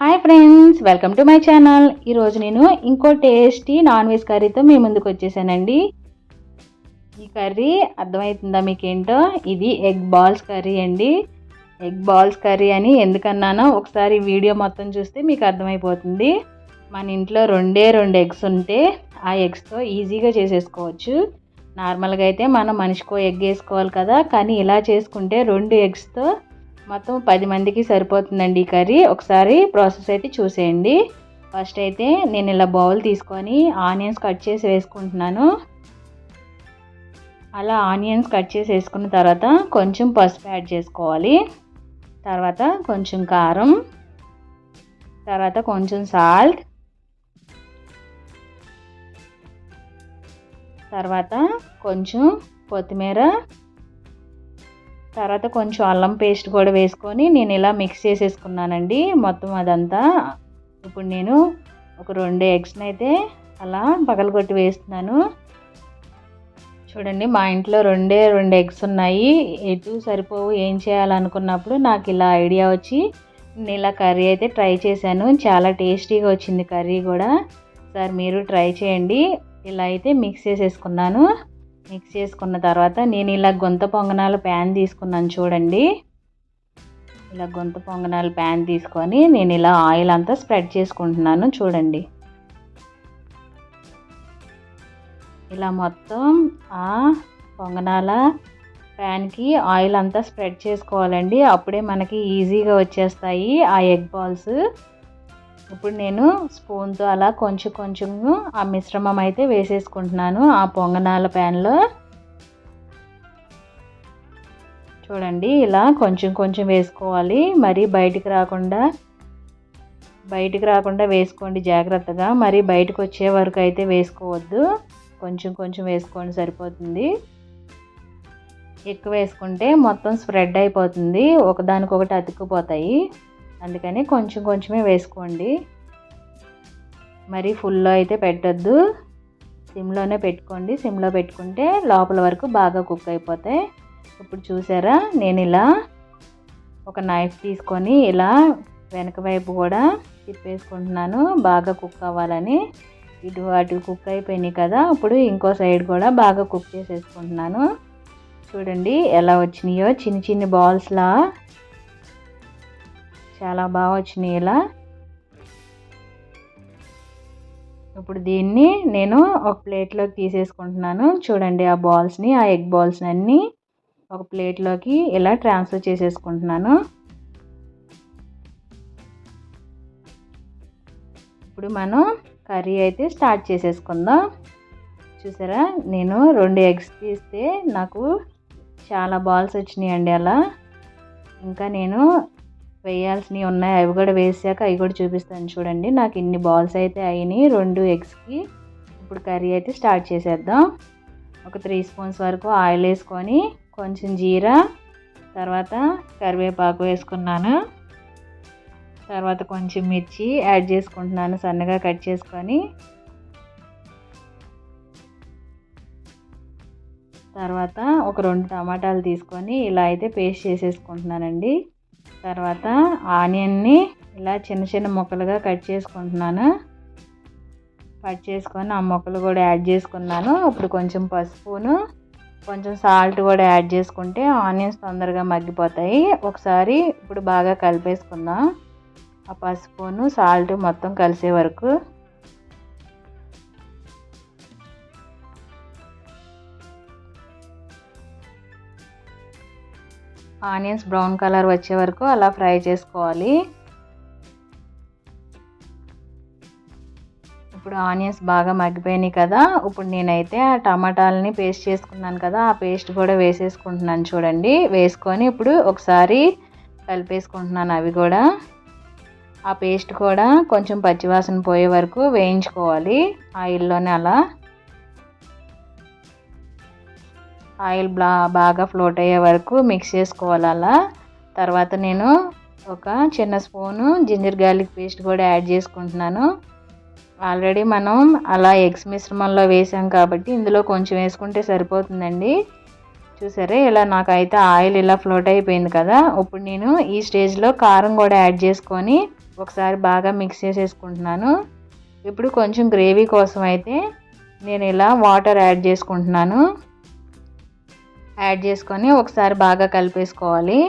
Hi friends welcome to my channel. ఈరోజు నేను ఇంకో టేస్టీ నాన్ వెజ్ కర్రీతో మీ ముందుకు వచ్చేసానండి. ఈ కర్రీ అర్థమవుతుందా మీకేంటో? ఇది ఎగ్ బాల్స్ కర్రీ అండి. ఎగ్ బాల్స్ కర్రీ అని ఎందుకన్నానో ఒకసారి వీడియో మొత్తం చూస్తే మీకు అర్థమైపోతుంది. మన ఇంట్లో రెండే రెండు ఎగ్స్ ఉంటే ఆ ఎగ్స్తో ఈజీగా చేసేసుకోవచ్చు. నార్మల్గా అయితే మనం మనిషికో ఎగ్ వేసుకోవాలి కదా కానీ ఇలా చేసుకుంటే రెండు ఎగ్స్తో మొత్తం పది మందికి సరిపోతుందండి ఈ కర్రీ. ఒకసారి ప్రాసెస్ అయితే చూసేయండి. ఫస్ట్ అయితే నేను ఇలా బౌల్ తీసుకొని ఆనియన్స్ కట్ చేసి వేసుకుంటున్నాను. అలా ఆనియన్స్ కట్ చేసి వేసుకున్న తర్వాత కొంచెం పసుపు యాడ్ చేసుకోవాలి. తర్వాత కొంచెం కారం. తర్వాత కొంచెం సాల్ట్. తర్వాత కొంచెం కొత్తిమీర. తర్వాత కొంచెం అల్లం పేస్ట్ కూడా వేసుకొని నేను ఇలా మిక్స్ చేసేసుకున్నానండి. మొత్తం అదంతా ఇప్పుడు నేను ఒక రెండు ఎగ్స్ని అయితే అలా పగలగొట్టి వేస్తున్నాను. చూడండి మా ఇంట్లో రెండే రెండు ఎగ్స్ ఉన్నాయి. ఎటు సరిపోవు ఏం చేయాలనుకున్నప్పుడు నాకు ఇలా ఐడియా వచ్చి నేను ఇలా కర్రీ అయితే ట్రై చేశాను. చాలా టేస్టీగా వచ్చింది కర్రీ కూడా. సార్ మీరు ట్రై చేయండి. ఇలా అయితే మిక్స్ చేసేసుకున్నాను. మిక్స్ చేసుకున్న తర్వాత నేను ఇలా గొంత పొంగనాల ప్యాన్ తీసుకున్నాను చూడండి. ఇలా గొంత పొంగనాల ప్యాన్ తీసుకొని నేను ఇలా ఆయిల్ అంతా స్ప్రెడ్ చేసుకుంటున్నాను చూడండి. ఇలా మొత్తం ఆ పొంగనాల ప్యాన్కి ఆయిల్ అంతా స్ప్రెడ్ చేసుకోవాలండి. అప్పుడే మనకి ఈజీగా వచ్చేస్తాయి ఆ ఎగ్ బాల్స్ ఇప్పుడు నేను స్పూన్తో అలా కొంచెం కొంచెం ఆ మిశ్రమం అయితే వేసేసుకుంటున్నాను ఆ పొంగనాల ప్యాన్లో. చూడండి ఇలా కొంచెం కొంచెం వేసుకోవాలి. మరి బయటికి రాకుండా బయటికి రాకుండా వేసుకోండి జాగ్రత్తగా. మరి బయటకు వచ్చే వరకు అయితే వేసుకోవద్దు. కొంచెం కొంచెం వేసుకోండి సరిపోతుంది. ఎక్కువ వేసుకుంటే మొత్తం స్ప్రెడ్ అయిపోతుంది. ఒకదానికొకటి అతుక్కుపోతాయి. అందుకని కొంచెం కొంచెమే వేసుకోండి. మరి ఫుల్లో అయితే పెట్టద్దు. సిమ్లోనే పెట్టుకోండి. సిమ్లో పెట్టుకుంటే లోపల వరకు బాగా కుక్ అయిపోతాయి. ఇప్పుడు చూసారా? నేను ఇలా ఒక నైఫ్ తీసుకొని ఇలా వెనక వైపు కూడా తిప్పేసుకుంటున్నాను. బాగా కుక్ అవ్వాలని. ఇటు అటు కుక్ అయిపోయినాయి కదా. ఇప్పుడు ఇంకో సైడ్ కూడా బాగా కుక్ చేసేసుకుంటున్నాను. చూడండి ఎలా వచ్చినాయో. చిన్న చిన్న బాల్స్లా చాలా బాగా వచ్చినాయి ఇలా. ఇప్పుడు దీన్ని నేను ఒక ప్లేట్లోకి తీసేసుకుంటున్నాను. చూడండి ఆ బాల్స్ని ఆ ఎగ్ బాల్స్ని అన్నీ ఒక ప్లేట్లోకి ఇలా ట్రాన్స్ఫర్ చేసేసుకుంటున్నాను. ఇప్పుడు మనం కర్రీ అయితే స్టార్ట్ చేసేసుకుందాం. చూసారా? నేను రెండు ఎగ్స్ తీస్తే నాకు చాలా బాల్స్ వచ్చినాయండి అలా. ఇంకా నేను వేయాల్సినవి ఉన్నాయి. అవి కూడా వేసాక అవి కూడా చూపిస్తాను చూడండి. నాకు ఇన్ని బాల్స్ అయితే అయినాయి. రెండు ఎగ్స్కి ఇప్పుడు కర్రీ అయితే స్టార్ట్ చేసేద్దాం. ఒక త్రీ స్పూన్స్ వరకు ఆయిల్ వేసుకొని కొంచెం జీరా తర్వాత కరివేపాకు వేసుకున్నాను. తర్వాత కొంచెం మిర్చి యాడ్ చేసుకుంటున్నాను సన్నగా కట్ చేసుకొని. తర్వాత ఒక రెండు టమాటాలు తీసుకొని ఇలా అయితే పేస్ట్ చేసేసుకుంటున్నానండి. తర్వాత ఆనియన్ని ఇలా చిన్న చిన్న ముక్కలుగా కట్ చేసుకుంటున్నాను. కట్ చేసుకొని ఆ ముక్కలు కూడా యాడ్ చేసుకున్నాను. ఇప్పుడు కొంచెం పసుపును కొంచెం సాల్ట్ కూడా యాడ్ చేసుకుంటే ఆనియన్స్ తొందరగా మగ్గిపోతాయి. ఒకసారి ఇప్పుడు బాగా కలిపేసుకుందాం. ఆ పసుపును సాల్ట్ మొత్తం కలిసే వరకు ఆనియన్స్ బ్రౌన్ కలర్ వచ్చే వరకు అలా ఫ్రై చేసుకోవాలి. ఇప్పుడు ఆనియన్స్ బాగా మగ్గిపోయినాయి కదా ఇప్పుడు నేనైతే ఆ టమాటాలని పేస్ట్ చేసుకున్నాను కదా ఆ పేస్ట్ కూడా వేసేసుకుంటున్నాను చూడండి. వేసుకొని ఇప్పుడు ఒకసారి కలిపేసుకుంటున్నాను అవి కూడా. ఆ పేస్ట్ కూడా కొంచెం పచ్చివాసన పోయే వరకు వేయించుకోవాలి. ఆయిల్లోనే అలా ఆయిల్ బాగా ఫ్లోట్ అయ్యే వరకు మిక్స్ చేసుకోవాలి అలా తర్వాత నేను ఒక చిన్న స్పూను జింజర్ గార్లిక్ పేస్ట్ కూడా యాడ్ చేసుకుంటున్నాను. ఆల్రెడీ మనం అలా ఎగ్స్ మిశ్రమంలో వేసాం కాబట్టి ఇందులో కొంచెం వేసుకుంటే సరిపోతుందండి. చూసారే ఇలా నాకైతే ఆయిల్ ఇలా ఫ్లోట్ అయిపోయింది కదా. ఇప్పుడు నేను ఈ స్టేజ్లో కారం కూడా యాడ్ చేసుకొని ఒకసారి బాగా మిక్స్ చేసేసుకుంటున్నాను. ఇప్పుడు కొంచెం గ్రేవీ కోసం అయితే నేను ఇలా వాటర్ యాడ్ చేసుకుంటున్నాను. యాడ్ చేసుకొని ఒకసారి బాగా కలిపేసుకోవాలి.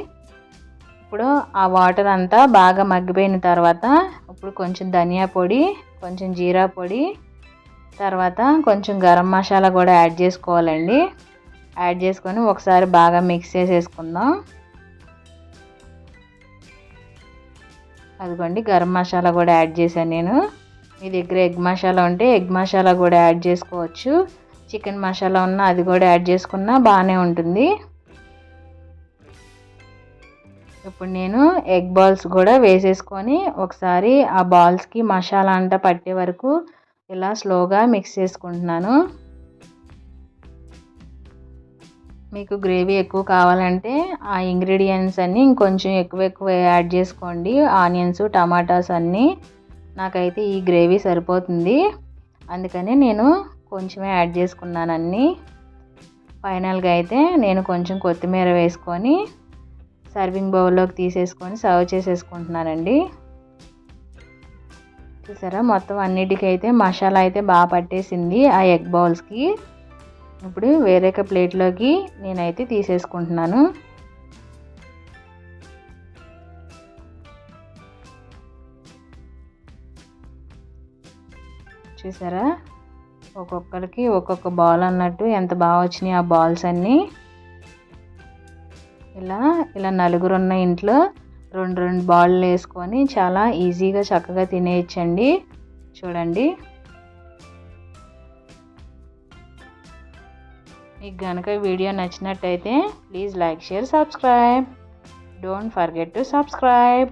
ఇప్పుడు ఆ వాటర్ అంతా బాగా మగ్గిపోయిన తర్వాత ఇప్పుడు కొంచెం ధనియా పొడి కొంచెం జీరా పొడి తర్వాత కొంచెం గరం మసాలా కూడా యాడ్ చేసుకోవాలండి. యాడ్ చేసుకొని ఒకసారి బాగా మిక్స్ చేసేసుకుందాం. అదిగోండి గరం మసాలా కూడా యాడ్ చేశాను నేను. మీ దగ్గర ఎగ్ మసాలా ఉంటే ఎగ్ మసాలా కూడా యాడ్ చేసుకోవచ్చు. చికెన్ మసాలా ఉన్న అది కూడా యాడ్ చేసుకున్నా బాగానే ఉంటుంది. ఇప్పుడు నేను ఎగ్ బాల్స్ కూడా వేసేసుకొని ఒకసారి ఆ బాల్స్కి మసాలా అంట పట్టే వరకు ఇలా స్లోగా మిక్స్ చేసుకుంటున్నాను. మీకు గ్రేవీ ఎక్కువ కావాలంటే ఆ ఇంగ్రీడియంట్స్ అన్నీ ఇంకొంచెం ఎక్కువ ఎక్కువ యాడ్ చేసుకోండి. ఆనియన్స్ టమాటాస్ అన్నీ నాకైతే ఈ గ్రేవీ సరిపోతుంది. అందుకని నేను కొంచెమే యాడ్ చేసుకున్నాను అన్నీ. ఫైనల్గా అయితే నేను కొంచెం కొత్తిమీర వేసుకొని సర్వింగ్ బౌల్లోకి తీసేసుకొని సర్వ్ చేసేసుకుంటున్నానండి. చూసారా? మొత్తం అన్నిటికైతే మసాలా అయితే బాగా పట్టేసింది ఆ ఎగ్ బౌల్స్కి. ఇప్పుడు వేరే ప్లేట్లోకి నేనైతే తీసేసుకుంటున్నాను. చూసారా? ఒక్కొక్కరికి ఒక్కొక్క బాల్ అన్నట్టు ఎంత బాగా వచ్చినాయి ఆ బాల్స్ అన్నీ. ఇలా ఇలా నలుగురు ఉన్న ఇంట్లో రెండు రెండు బాళ్ళు వేసుకొని చాలా ఈజీగా చక్కగా తినేయచ్చండి. చూడండి. మీకు కనుక వీడియో నచ్చినట్టయితే please like share subscribe don't forget to subscribe